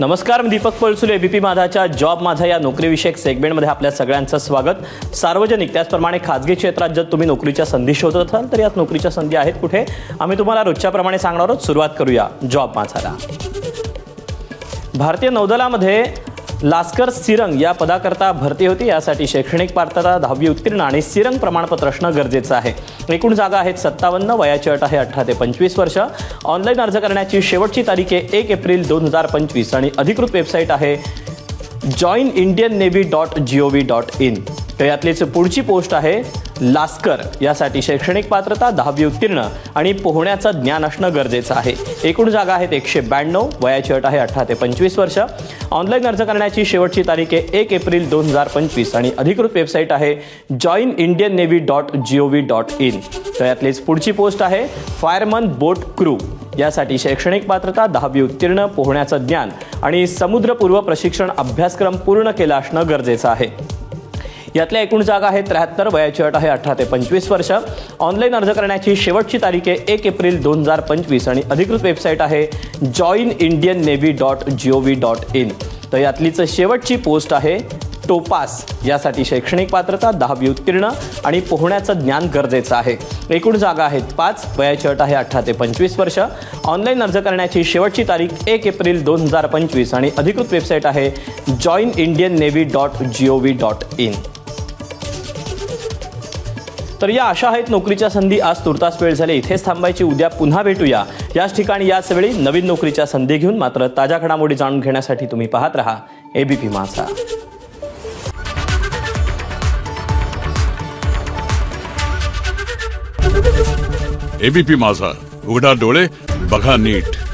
नमस्कार मी दीपक पळसुले एबीपी माझाच्या जॉब माझा या नोकरीविषयक सेगमेंटमध्ये आपल्या सगळ्यांचं स्वागत. सार्वजनिक त्याचप्रमाणे खाजगी क्षेत्रात जर तुम्ही नोकरीच्या संधी शोधत असाल तर यात नोकरीच्या संधी आहेत कुठे? आम्ही तुम्हाला रोजच्याप्रमाणे सांगणार आहोत. सुरुवात करूया जॉब माझाला. भारतीय नौदलामध्ये लास्कर सिरंग या पदाकरता भरती होती. यासाठी शैक्षणिक पात्रता दहावी उत्तीर्ण आणि सिरंग प्रमाणपत्र असणं गरजेचं आहे. एकूण जागा आहेत सत्तावन्न वयाची अट आहे अठरा ते पंचवीस वर्ष. ऑनलाईन अर्ज करण्याची शेवटची तारीख आहे एक एप्रिल दोन हजार पंचवीस आणि अधिकृत वेबसाईट आहे join Indian navy dot G O V dot in तर यातलीच पुढची पोस्ट आहे लास्कर यासाठी शैक्षणिक पात्रता दहावी उत्तीर्ण आणि पोहण्याचं ज्ञान असणं गरजेचं आहे. एकूण जागा आहेत एकशे ब्याण्णव वयाची अट आहे अठरा ते पंचवीस वर्ष. ऑनलाईन अर्ज करण्याची शेवटची तारीख आहे एक एप्रिल दोन हजार पंचवीस आणि अधिकृत वेबसाईट आहे join Indian navy dot G O V dot in तर यातलीच पुढची पोस्ट आहे फायरमन बोट क्रू. यासाठी शैक्षणिक पात्रता दहावी उत्तीर्ण पोहण्याचं ज्ञान आणि समुद्रपूर्व प्रशिक्षण अभ्यासक्रम पूर्ण केला असणं गरजेचं आहे. यातल्या एकूण जागा आहेत त्र्याहत्तर वयाची अट आहे अठरा ते पंचवीस वर्ष. ऑनलाईन अर्ज करण्याची शेवटची तारीख आहे एक एप्रिल दोन हजार पंचवीस आणि अधिकृत वेबसाईट आहे join Indian navy dot G O V dot in तर यातलीच शेवटची पोस्ट आहे टोपास. यासाठी शैक्षणिक पात्रता दहावी उत्तीर्ण आणि पोहण्याचं ज्ञान गरजेचं आहे. एकूण जागा आहेत पाच वयाची अट आहे अठरा ते पंचवीस वर्ष. ऑनलाईन अर्ज करण्याची शेवटची तारीख एक एप्रिल दोन हजार पंचवीस आणि अधिकृत वेबसाईट आहे join Indian navy dot G O V dot in तर या अशा आहेत नोकरीच्या संधी आज तुर्तास वेळ झाली. इथेच थांबायची. उद्या पुन्हा भेटूया. याच ठिकाणी याच वेळी नवीन नोकरीच्या संधी घेऊन मात्र ताज्या घडामोडी जाणून घेण्यासाठी तुम्ही पाहत राहा. एबीपी माझा. एबीपी माझा. उघडा डोळे बघा नीट.